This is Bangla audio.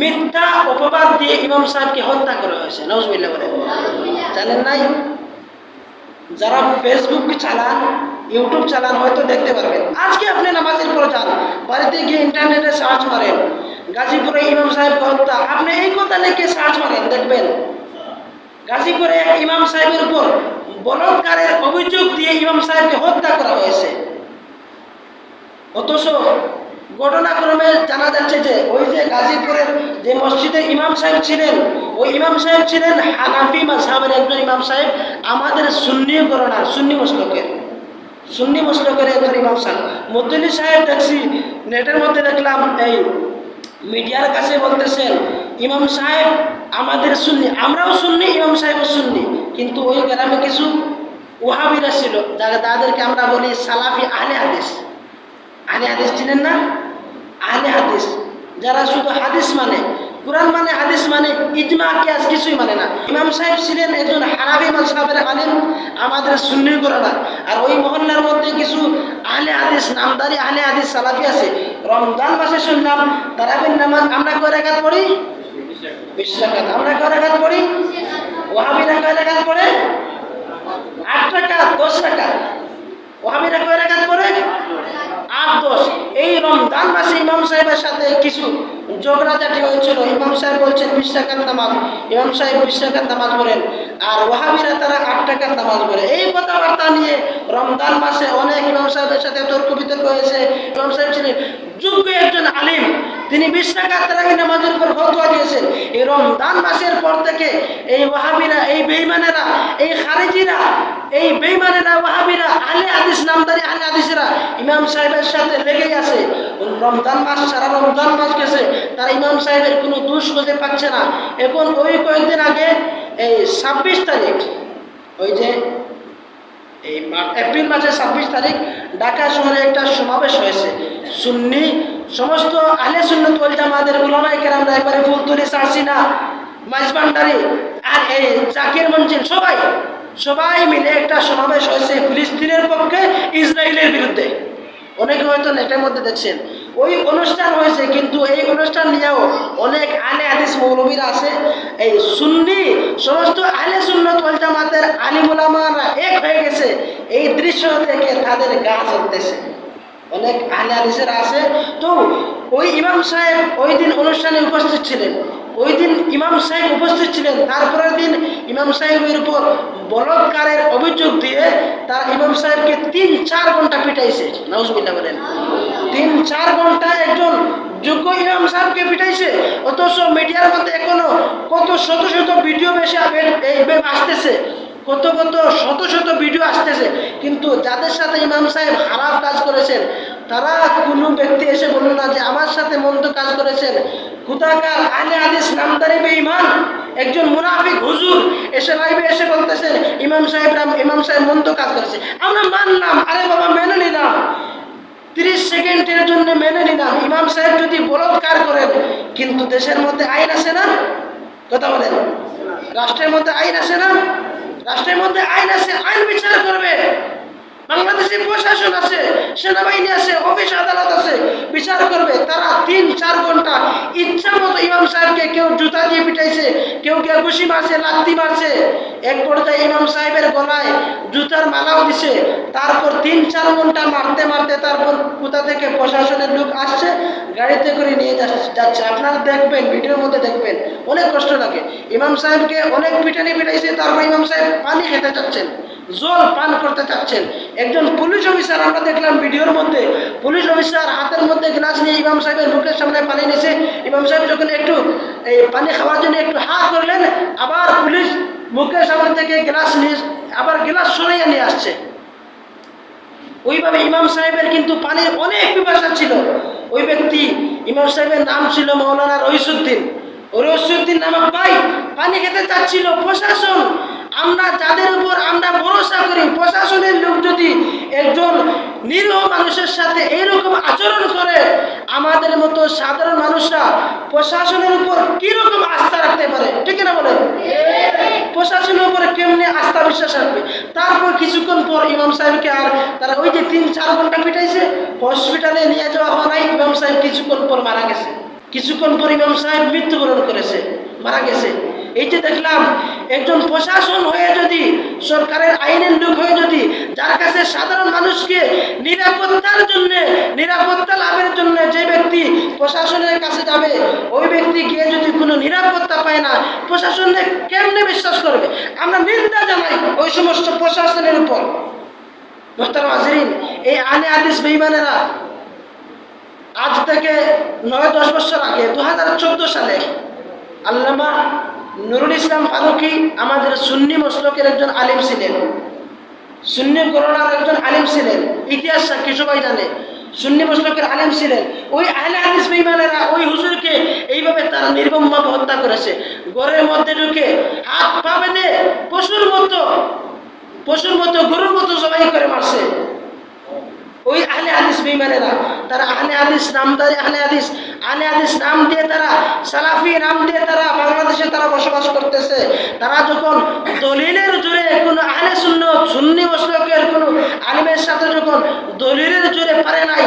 মিথ্যা অপবাদ দিয়ে ইমাম সাহেবকে হত্যা করা হয়েছে নজমিল্লা বলে জানেন নাই? যারা ফেসবুক চালান, ইউটিউব চালান, হয়তো দেখতে পারবেন। আজকে আপনি নামাজের পর যান, বাড়িতে গিয়ে ইন্টারনেটে সার্চ মারেন, গাজীপুরে ইমাম সাহেবকে হত্যা। আপনি এই কথা লিখে সার্চ মারেন, দেখবেন। গাজীপুরে ইমাম সাহেবের উপর বলৎকারের অভিযোগ দিয়ে ইমাম সাহেবকে হত্যা করা হয়েছে। অথচ ঘটনাক্রমে জানা যাচ্ছে যে ওই যে গাজীপুরের যে মসজিদে ইমাম সাহেব ছিলেন, ওই ইমাম সাহেব ছিলেন হানাফি মাসাহের একজন ইমাম সাহেব, আমাদের সুন্নি গণনার সুন্নি মসলকের সুন্নি মসলকের একজন ইমাম সাহেব। মদ্দুলি সাহেব দেখছি, নেটের মধ্যে দেখলাম এই মিডিয়ার কাছে বলতেছেন, ইমাম সাহেব আমাদের সুন্নি, আমরাও সুন্নি, ইমাম সাহেবও সুন্নি। কিন্তু ওই গ্রামে কিছু ওহাবিরা ছিল, যারা তাদেরকে আমরা বলি সালাফি আহলে হাদিস। আহলে হাদিস চিনেন না? আহলে হাদিস। যারা শুধু হাদিস মানে কোরআন মানে হাদিস মানে ইজমা, কিয়াস কিছুই মানে না। ইমাম সাহেব ছিলেন একজন হানাফি মাযহাবের আলেম, আমাদের সুন্নি করানা আর ওই মহল্লার মধ্যে কিছু আহলে হাদিস, নামদারি আহলে হাদিস সালাফি আছে। রমজান মাসে শুনলাম, তারাবির নামাজ আমরা কয় রাকাত পড়ি? বিশ আমরা কয় রাকাত পড়ি? ওয়াহাবিরা কয় রাকাত পড়ে? আট টাকা দশ টাকা ওহাবিরা কয় রাকাত পড়ে? আট দশ। এই রমজান মাসে ইমাম সাহেবের সাথে কিছু ঝগড়াঝাটি হয়েছিল। ইমাম সাহেব বলছেন, বিশ টাকার নামাজ। ইমাম সাহেব বিশ টাকার নামাজ পড়েন। আর ওহাবিরা তারা আট টাকার নামাজ পড়ে। এই কথাবার্তা নিয়ে রমজান মাসে অনেক ইমাম সাহেবের সাথে তর্ক বিতর্ক হয়েছে। ইমাম সাহেব ছিলেন যোগ্য একজন আলিম। তিনি বিশ টাকা তারাবি নামাজের উপর ফতোয়া দিয়েছেন। এই রমজান মাসের পর থেকে এই ওয়াহাবিরা, এই বেইমানেরা এই খারিজিরা এই বেইমানেরা, ওয়াহাবিরা আলে হাদিস, নামদারি আলে হাদিসেরা, ইমাম সাহেবের সাথে লেগেই আছে রমজান মাস সারা রমজান মাস গেছে, তারা ইমাম সাহেবের কোনো দোষ খুঁজে পাচ্ছে না। এখন ওই কয়েকদিন আগে, এই ছাব্বিশ তারিখ, ওই যে এই এপ্রিল মাসের ছাব্বিশ তারিখ, ঢাকা শহরে একটা সমাবেশ হয়েছে। সুন্নি, সমস্ত আহলে সুন্নত ওয়াল জামাতের উলামায়ে কেরামরা একবারে ফুলতুলি সারসিনা মাইজবান্ডারি, আর এই জাকির মঞ্জিল, সবাই সবাই মিলে একটা সমাবেশ হয়েছে ফিলিস্তিনের পক্ষে, ইসরায়েলের বিরুদ্ধে। অনেকে হয়তো নেটের মধ্যে দেখছেন। ওই অনুষ্ঠান হয়েছে, কিন্তু এই অনুষ্ঠান নিয়েও অনেক আলে হাদিস মৌলবীরা আছে। এই সুন্নি, সমস্ত আলে সুন্নত ওয়াল জামাতের আলিমুলামারা এক হয়ে গেছে। এই দৃশ্য দেখে তাদের গা চলতেছে অনেক আহলে হাদিসের আছে। তো ওই ইমাম সাহেব ওই দিন অনুষ্ঠানে উপস্থিত ছিলেন। ওই দিন ইমাম সাহেব উপস্থিত ছিলেন। তারপরের দিন ইমাম সাহেবের উপর বলৎকারের অভিযোগ দিয়ে তার ইমাম সাহেবকে তিন চার ঘণ্টা পিটাইছে। নাউজবিল্লা বলেন। তিন চার ঘণ্টা একজন যোগ্য ইমাম সাহেবকে পিটাইছে। অথচ মিডিয়ার মধ্যে এখনও কত শত শত ভিডিও বেশি আসতেছে। কত কত শত শত ভিডিও আসতেছে। কিন্তু যাদের সাথে ইমাম সাহেব খারাপ কাজ করেছেন, তারা কোনো ব্যক্তি এসে বলল না যে সাথে মন্দ কাজ করেছেন। খুদাকার আলে হাদিস নামদারি বেঈমান? একজন মুনাফিক হুজুর এসে লাইভে এসে বলতেছেন, ইমাম সাহেব রাম ইমাম সাহেব মন্দ কাজ করেছে। আমরা মানলাম, আরে বাবা মেনে নিলাম। তিরিশ সেকেন্ডের জন্য মেনে নিলাম। ইমাম সাহেব যদি বলৎকার করেন, কিন্তু দেশের মধ্যে আইন আছে না? কথা বলেন। রাষ্ট্রের মধ্যে আইন আছে না? রাষ্ট্রের মধ্যে আইন আছে, আইন বিচার করবে। প্রশাসন আছে, সেনাবাহিনী আছে, অফিস আদালত আছে, বিচার করবে। তারা তিন, চার ঘণ্টা ইচ্ছা মতো ইমাম সাহেবকে কেউ জুতা দিয়ে পিটাইছে, কেউ কেউ ঘুষি মারছে, লাত্তি মারছে। এক পর্যায়ে ইমাম সাহেবের গলায় জুতার মালাও দিছে। তারপর তিন, চার ঘণ্টা মারতে মারতে তারপর কোথা থেকে প্রশাসনের লোক আসছে, গাড়িতে করে নিয়ে যাচ্ছে- যাচ্ছে। আপনারা দেখবেন, ভিডিওর মধ্যে দেখবেন, অনেক কষ্ট লাগে। ইমাম সাহেবকে অনেক পিটানি পিটাইছে, তারপর ইমাম সাহেব পানি খেতে চাচ্ছেন। জল পান করতে চাচ্ছেন। একজন পুলিশ অফিসার আমরা দেখলাম ভিডিওর মধ্যে। পুলিশ অফিসার হাতের মধ্যে গ্লাস নিয়ে ইমাম সাহেবের মুখের সামনে পানি নিয়েছে ইমাম সাহেব যখন একটু, এই পানি খাওয়ার জন্য একটু হা করলেন আবার পুলিশ মুখের সামনে থেকে গ্লাস নিয়ে, আবার গ্লাস সরাইয়া নিয়ে আসছে। ওইভাবে ইমাম সাহেবের কিন্তু পানির অনেক পিপাসা ছিল। ওই ব্যক্তি, ইমাম সাহেবের নাম ছিল মৌলানা রহিসুদ্দিন। রহিসুদ্দিন নামক ভাই পানি খেতে চাচ্ছিল প্রশাসন। আমরা যাদের উপর আমরা ভরসা করি, প্রশাসনের লোক যদি একজন নিরীহ মানুষের সাথে এইরকম আচরণ করে, আমাদের মতো সাধারণ মানুষরা প্রশাসনের উপর কীরকম আস্থা রাখতে পারে? ঠিক না বলেন? প্রশাসনের উপরে কেমনে আস্থা বিশ্বাস রাখবে? তারপর কিছুক্ষণ পর ইমাম সাহেবকে আর তারা ওই যে তিন, চার ঘণ্টা পিটাইছে, হসপিটালে নিয়ে যাওয়া হয় নাই, ইমাম সাহেব কিছুক্ষণ পর মারা গেছে। কিছুক্ষণ পর ইমাম সাহেব মৃত্যুবরণ করেছে, মারা গেছে। এই যে দেখলাম, একজন প্রশাসন হয়ে যদি, সরকারের আইনের লোক হয়ে যদি, যার কাছে সাধারণ মানুষকে নিরাপত্তার জন্য, নিরাপত্তা লাভের জন্য যে ব্যক্তি প্রশাসনের কাছে যাবে, ওই ব্যক্তি গিয়ে যদি কোনো নিরাপত্তা পায় না, প্রশাসনে কেমনে বিশ্বাস করবে? আমরা নিন্দা জানাই ওই সমস্ত প্রশাসনের উপর। এই আনে আদিস বেইমানেরা আজ থেকে নয় দশ বছর আগে দু হাজার চোদ্দ সালে আল্লামা নুরুল ইসলাম ফারুকি আমাদের সুন্নি মসলকের একজন আলিম ছিলেন। সুন্নি করোনার একজন আলিম ছিলেন। ইতিহাস সাক্ষী সবাই জানে। সুন্নি মসলকের আলিম ছিলেন। ওই আহলে হাদিস বেঈমানেরা ওই হুজুরকে এইভাবে তারা নির্মমভাবে হত্যা করেছে। ঘরের মধ্যে ঢুকে হাত পা বেঁধে পশুর মতো পশুর মতো, গরুর মতো জবাই করে মারছে। ওই আহলে হাদিস বেইমানেরা তারা আহলে হাদিস, নামদারি আহলে হাদিস নাম দিয়ে তারা, সালাফি নাম দিয়ে তারা বাংলাদেশে তারা বসবাস করতেছে। তারা যখন দলিলের জোরে কোনো আহলে শূন্য সুন্নি মসলকের কোনো আলিমের সাথে যখন দলিলের জোরে পারে নাই